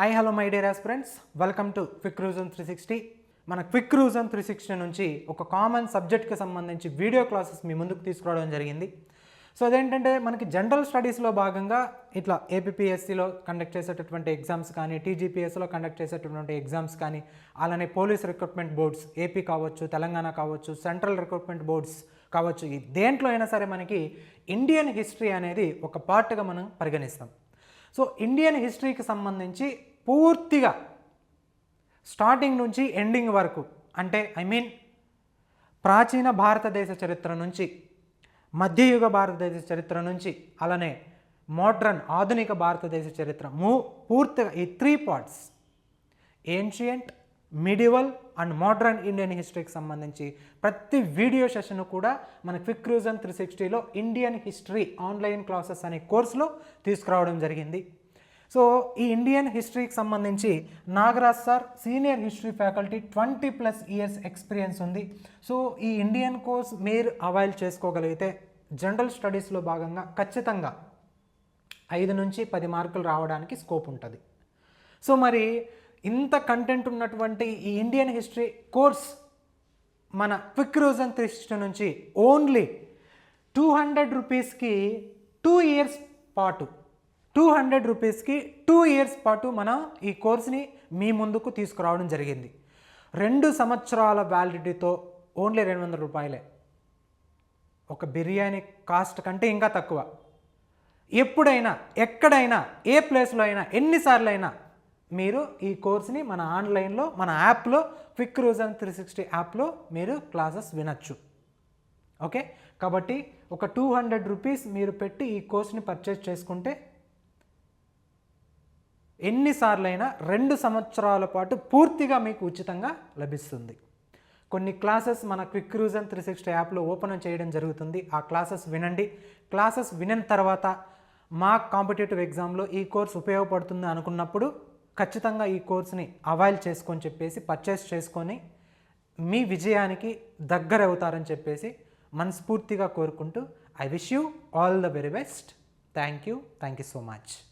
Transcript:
Hi hello my dear aspirants welcome to quick Roojan three sixty మన quick రూజన్ three sixty నుంచి ఒక common సబ్జెక్ట్కి సంబంధించి వీడియో క్లాసెస్ మీ ముందుకు తీసుకురావడం జరిగింది. సో అదేంటంటే మనకి జనరల్ స్టడీస్లో భాగంగా ఇట్లా ఏపీఎస్సిలో కండక్ట్ చేసేటటువంటి ఎగ్జామ్స్ కానీ టీజీపీఎస్లో కండక్ట్ చేసేటటువంటి ఎగ్జామ్స్ కానీ అలానే పోలీస్ రిక్రూట్మెంట్ బోర్డ్స్ ఏపీ కావచ్చు తెలంగాణ కావచ్చు సెంట్రల్ రిక్రూట్మెంట్ బోర్డ్స్ కావచ్చు ఈ దేంట్లో అయినా సరే మనకి ఇండియన్ హిస్టరీ అనేది ఒక పార్ట్గా మనం పరిగణిస్తాం. సో ఇండియన్ హిస్టరీకి సంబంధించి పూర్తిగా స్టార్టింగ్ నుంచి ఎండింగ్ వరకు అంటే ఐ మీన్ ప్రాచీన భారతదేశ చరిత్ర నుంచి మధ్యయుగ భారతదేశ చరిత్ర నుంచి అలానే మోడ్రన్ ఆధునిక భారతదేశ చరిత్ర మూ పూర్తిగా ఈ three parts ancient medieval and modern Indian హిస్టరీకి సంబంధించి ప్రతి వీడియో సెషన్ కూడా మన క్విక్ రూజన్ త్రీ సిక్స్టీలో ఇండియన్ హిస్టరీ ఆన్లైన్ క్లాసెస్ అనే కోర్సులో తీసుకురావడం జరిగింది. సో ఈ ఇండియన్ హిస్టరీకి సంబంధించి Nagaraj sir senior history faculty twenty plus years experience ఉంది. సో ఈ ఇండియన్ కోర్స్ మీరు అవైల్ చేసుకోగలిగితే జనరల్ స్టడీస్లో భాగంగా ఖచ్చితంగా ఐదు నుంచి పది మార్కులు రావడానికి స్కోప్ ఉంటుంది. సో మరి ఇంత కంటెంట్ ఉన్నటువంటి ఈ ఇండియన్ హిస్టరీ కోర్స్ మన క్విక్ రోజన్ త్రీ నుంచి ఓన్లీ టూ హండ్రెడ్ రూపీస్కి టూ ఇయర్స్ పాటు టూ హండ్రెడ్ రూపీస్కి టూ ఇయర్స్ పాటు మనం ఈ కోర్స్ని మీ ముందుకు తీసుకురావడం జరిగింది. రెండు సంవత్సరాల వ్యాలిడిటీతో ఓన్లీ రెండు వందల రూపాయలే. ఒక బిర్యానీ కాస్ట్ కంటే ఇంకా తక్కువ. ఎప్పుడైనా ఎక్కడైనా ఏ ప్లేస్లో అయినా ఎన్నిసార్లు అయినా మీరు ఈ కోర్స్ని మన ఆన్లైన్లో మన యాప్లో క్విక్ రూజన్ త్రీ సిక్స్టీ యాప్లో మీరు క్లాసెస్ వినొచ్చు. ఓకే? కాబట్టి ఒక టూ హండ్రెడ్ రూపీస్ మీరు పెట్టి ఈ కోర్స్ని పర్చేస్ చేసుకుంటే ఎన్నిసార్లైనా రెండు సంవత్సరాల పాటు పూర్తిగా మీకు ఉచితంగా లభిస్తుంది. కొన్ని క్లాసెస్ మన క్విక్ రూజన్ త్రీ సిక్స్టీ యాప్లో ఓపెన్ చేయడం జరుగుతుంది. ఆ క్లాసెస్ వినండి. క్లాసెస్ వినిన తర్వాత మా కాంపిటేటివ్ ఎగ్జామ్లో ఈ కోర్స్ ఉపయోగపడుతుంది అనుకున్నప్పుడు ఖచ్చితంగా ఈ కోర్స్ని అవైల్ చేసుకొని చెప్పేసి పర్చేస్ చేసుకొని మీ విజయానికి దగ్గర అవుతారని చెప్పేసి మనస్ఫూర్తిగా కోరుకుంటూ I wish you all the very best. Thank you. Thank you so much.